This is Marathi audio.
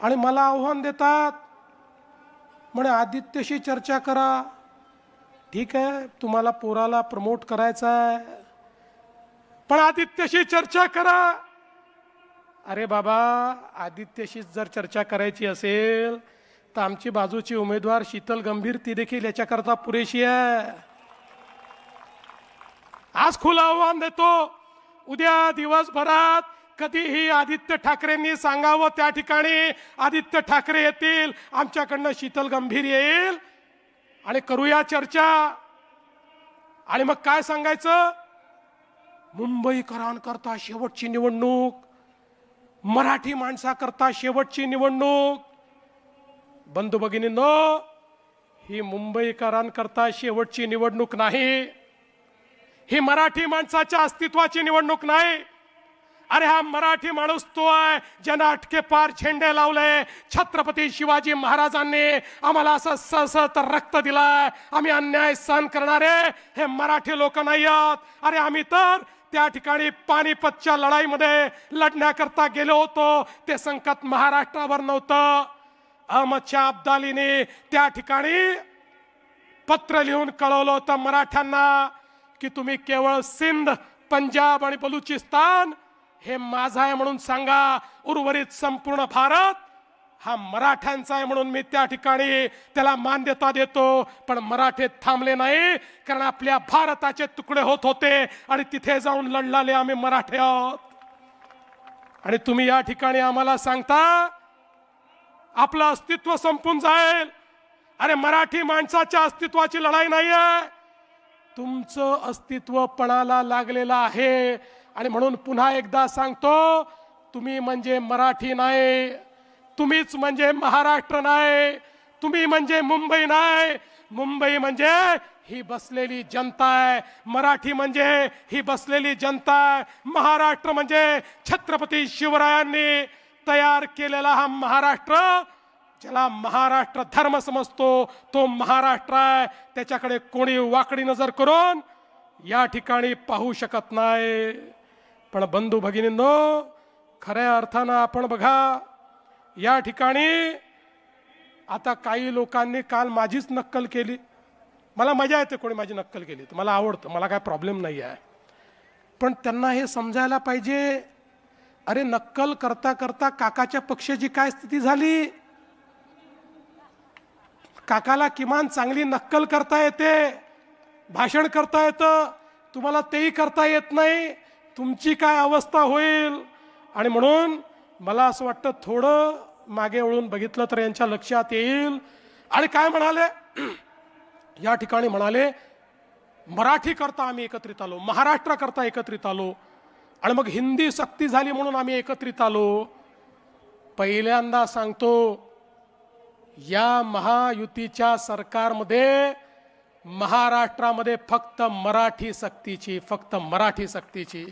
आणि मला आव्हान देतात. म्हणे आदित्यशी चर्चा करा. ठीक आहे तुम्हाला पोराला प्रमोट करायचं आहे. पण आदित्यशी चर्चा करा. अरे बाबा आदित्यशी जर चर्चा करायची असेल तर आमची बाजूची उमेदवार शीतल गंभीर ती देखील याच्याकरता पुरेशी आहे. आज खुलं आव्हान देतो. उद्या दिवसभरात कधीही आदित्य ठाकरेंनी सांगावं त्या ठिकाणी. आदित्य ठाकरे येतील आमच्याकडनं शीतल गंभीर येईल. आणि करूया चर्चा. आणि मग काय सांगायचं? मुंबईकरांकरता शेवटची निवडणूक मराठी माणसाकरता शेवटची निवडणूक. बंधू भगिनींनो ही मुंबईकरांकरता शेवटची निवडणूक नाही. ही मराठी माणसाच्या अस्तित्वाची निवडणूक नाही. अरे हा मराठी माणूस तो आहे ज्यानं अटके पार झेंडे लावले. छत्रपती शिवाजी महाराजांनी आम्हाला असं सळसळत रक्त दिलाय. आम्ही अन्याय सहन करणारे हे मराठी लोक नाही आहोत अरे आम्ही तर त्या ठिकाणी पानिपतच्या लढाईमध्ये लढण्याकरता गेलो होतो. ते संकट महाराष्ट्रावर नव्हतं. अहमदच्या अब्दालीने त्या ठिकाणी पत्र लिहून कळवलं होतं मराठ्यांना की तुम्ही केवळ सिंध पंजाब आणि बलुचिस्तान हे माझा आहे म्हणून सांगा उर्वरित संपूर्ण भारत हा मराठ्यांचा आहे म्हणून मी त्या ठिकाणी त्याला मान्यता देतो. पण मराठे थांबले नाही कारण आपल्या भारताचे तुकडे होत होते आणि तिथे जाऊन लढलाले आम्ही मराठे आहोत. आणि तुम्ही या ठिकाणी आम्हाला सांगता आपलं अस्तित्व संपून जाईल. अरे मराठी माणसाच्या अस्तित्वाची लढाई नाही आहे तुमचं अस्तित्व पणाला लागलेलं आहे. आणि म्हणून पुन्हा एकदा सांगतो तुम्ही म्हणजे मराठी नाही तुम्हीच म्हणजे महाराष्ट्र नाही तुम्ही म्हणजे मुंबई नाही. मुंबई म्हणजे ही बसलेली जनता आहे मराठी म्हणजे ही बसलेली जनता आहे महाराष्ट्र म्हणजे छत्रपती शिवरायांनी तयार केलेला हा महाराष्ट्र ज्याला महाराष्ट्र धर्म समजतो तो महाराष्ट्र आहे. त्याच्याकडे कोणी वाकडी नजर करून या ठिकाणी पाहू शकत नाही. पण बंधू भगिनींनो खऱ्या अर्थानं आपण बघा या ठिकाणी आता काही लोकांनी काल माझीच नक्कल केली. मला मजा येते कोणी माझी नक्कल केली. तर मला आवडतं. मला काय प्रॉब्लेम नाही आहे. पण त्यांना हे समजायला पाहिजे अरे नक्कल करता करता काकाच्या पक्षाची काय स्थिती झाली? काकाला किमान चांगली नक्कल करता येते भाषण करता येतं तुम्हाला तेही करता येत नाही तुमची काय अवस्था होईल? आणि म्हणून मला असं वाटतं थोडं मागे वळून बघितलं तर यांच्या लक्षात येईल. आणि काय म्हणाले? या ठिकाणी म्हणाले मराठी करता आम्ही एकत्रित आलो महाराष्ट्र करता एकत्रित आलो आणि मग हिंदी सक्ती झाली म्हणून आम्ही एकत्रित आलो. पहिल्यांदा सांगतो या महायुतीच्या सरकारमध्ये महाराष्ट्रामध्ये फक्त मराठी सक्तीची फक्त मराठी सक्तीची